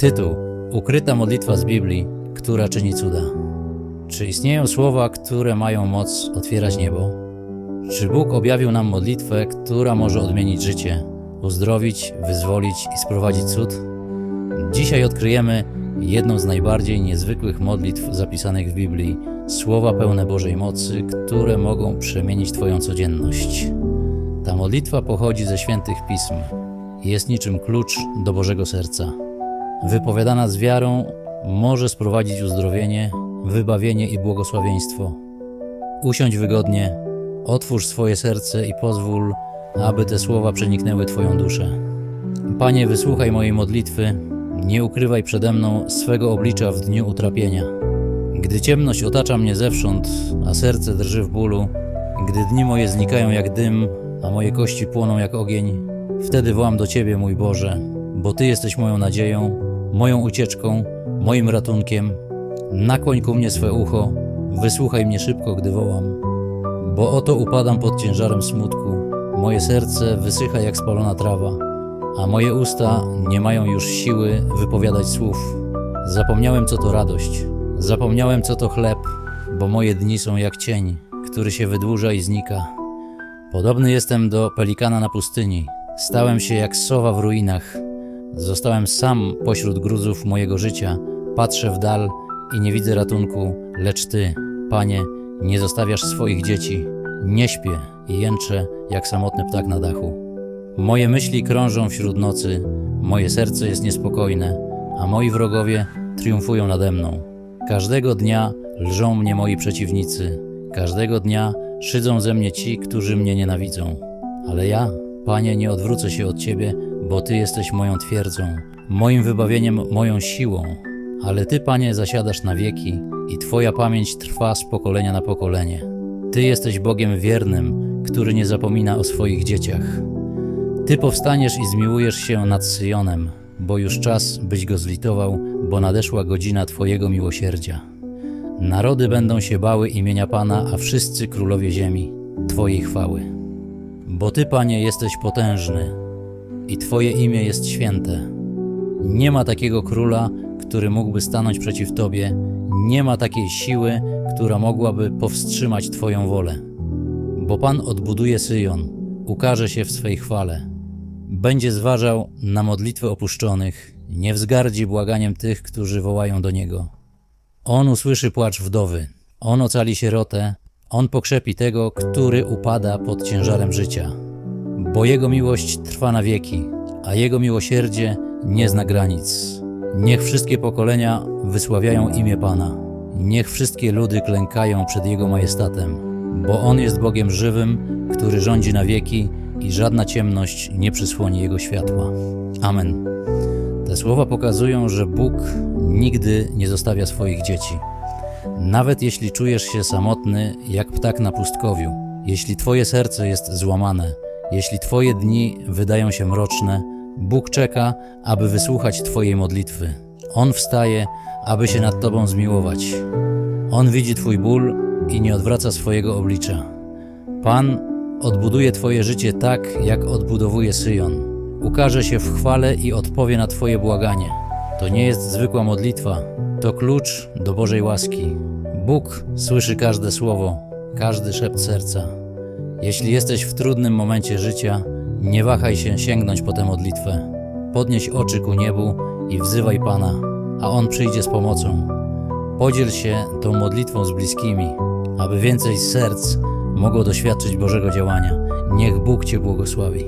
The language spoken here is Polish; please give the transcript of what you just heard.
Tytuł: Ukryta modlitwa z Biblii, która czyni cuda. Czy istnieją słowa, które mają moc otwierać niebo? Czy Bóg objawił nam modlitwę, która może odmienić życie, uzdrowić, wyzwolić i sprowadzić cud? Dzisiaj odkryjemy jedną z najbardziej niezwykłych modlitw zapisanych w Biblii, słowa pełne Bożej mocy, które mogą przemienić Twoją codzienność. Ta modlitwa pochodzi ze świętych pism i jest niczym klucz do Bożego serca. Wypowiadana z wiarą może sprowadzić uzdrowienie, wybawienie i błogosławieństwo. Usiądź wygodnie, otwórz swoje serce i pozwól, aby te słowa przeniknęły Twoją duszę. Panie, wysłuchaj mojej modlitwy, nie ukrywaj przede mną swego oblicza w dniu utrapienia. Gdy ciemność otacza mnie zewsząd, a serce drży w bólu, gdy dni moje znikają jak dym, a moje kości płoną jak ogień, wtedy wołam do Ciebie, mój Boże, bo Ty jesteś moją nadzieją, moją ucieczką, moim ratunkiem. Nakłoń ku mnie swe ucho, wysłuchaj mnie szybko, gdy wołam. Bo oto upadam pod ciężarem smutku, moje serce wysycha jak spalona trawa, a moje usta nie mają już siły wypowiadać słów. Zapomniałem, co to radość, zapomniałem, co to chleb, bo moje dni są jak cień, który się wydłuża i znika. Podobny jestem do pelikana na pustyni. Stałem się jak sowa w ruinach. Zostałem sam pośród gruzów mojego życia. Patrzę w dal i nie widzę ratunku, lecz Ty, Panie, nie zostawiasz swoich dzieci. Nie śpię i jęczę jak samotny ptak na dachu. Moje myśli krążą wśród nocy, moje serce jest niespokojne, a moi wrogowie triumfują nade mną. Każdego dnia lżą mnie moi przeciwnicy, każdego dnia szydzą ze mnie ci, którzy mnie nienawidzą. Ale ja, Panie, nie odwrócę się od Ciebie, bo Ty jesteś moją twierdzą, moim wybawieniem, moją siłą. Ale Ty, Panie, zasiadasz na wieki i Twoja pamięć trwa z pokolenia na pokolenie. Ty jesteś Bogiem wiernym, który nie zapomina o swoich dzieciach. Ty powstaniesz i zmiłujesz się nad Syjonem, bo już czas, byś go zlitował, bo nadeszła godzina Twojego miłosierdzia. Narody będą się bały imienia Pana, a wszyscy królowie ziemi Twojej chwały. Bo Ty, Panie, jesteś potężny i Twoje imię jest święte. Nie ma takiego króla, który mógłby stanąć przeciw Tobie, nie ma takiej siły, która mogłaby powstrzymać Twoją wolę. Bo Pan odbuduje Syjon, ukaże się w swej chwale. Będzie zważał na modlitwy opuszczonych, nie wzgardzi błaganiem tych, którzy wołają do Niego. On usłyszy płacz wdowy, on ocali sierotę, on pokrzepi tego, który upada pod ciężarem życia. Bo Jego miłość trwa na wieki, a Jego miłosierdzie nie zna granic. Niech wszystkie pokolenia wysławiają imię Pana. Niech wszystkie ludy klękają przed Jego majestatem, bo On jest Bogiem żywym, który rządzi na wieki i żadna ciemność nie przysłoni Jego światła. Amen. Te słowa pokazują, że Bóg nigdy nie zostawia swoich dzieci. Nawet jeśli czujesz się samotny jak ptak na pustkowiu, jeśli Twoje serce jest złamane, jeśli Twoje dni wydają się mroczne, Bóg czeka, aby wysłuchać Twojej modlitwy. On wstaje, aby się nad Tobą zmiłować. On widzi Twój ból i nie odwraca swojego oblicza. Pan odbuduje Twoje życie tak, jak odbudowuje Syjon. Ukaże się w chwale i odpowie na Twoje błaganie. To nie jest zwykła modlitwa, to klucz do Bożej łaski. Bóg słyszy każde słowo, każdy szept serca. Jeśli jesteś w trudnym momencie życia, nie wahaj się sięgnąć po tę modlitwę. Podnieś oczy ku niebu i wzywaj Pana, a On przyjdzie z pomocą. Podziel się tą modlitwą z bliskimi, aby więcej serc mogło doświadczyć Bożego działania. Niech Bóg Cię błogosławi.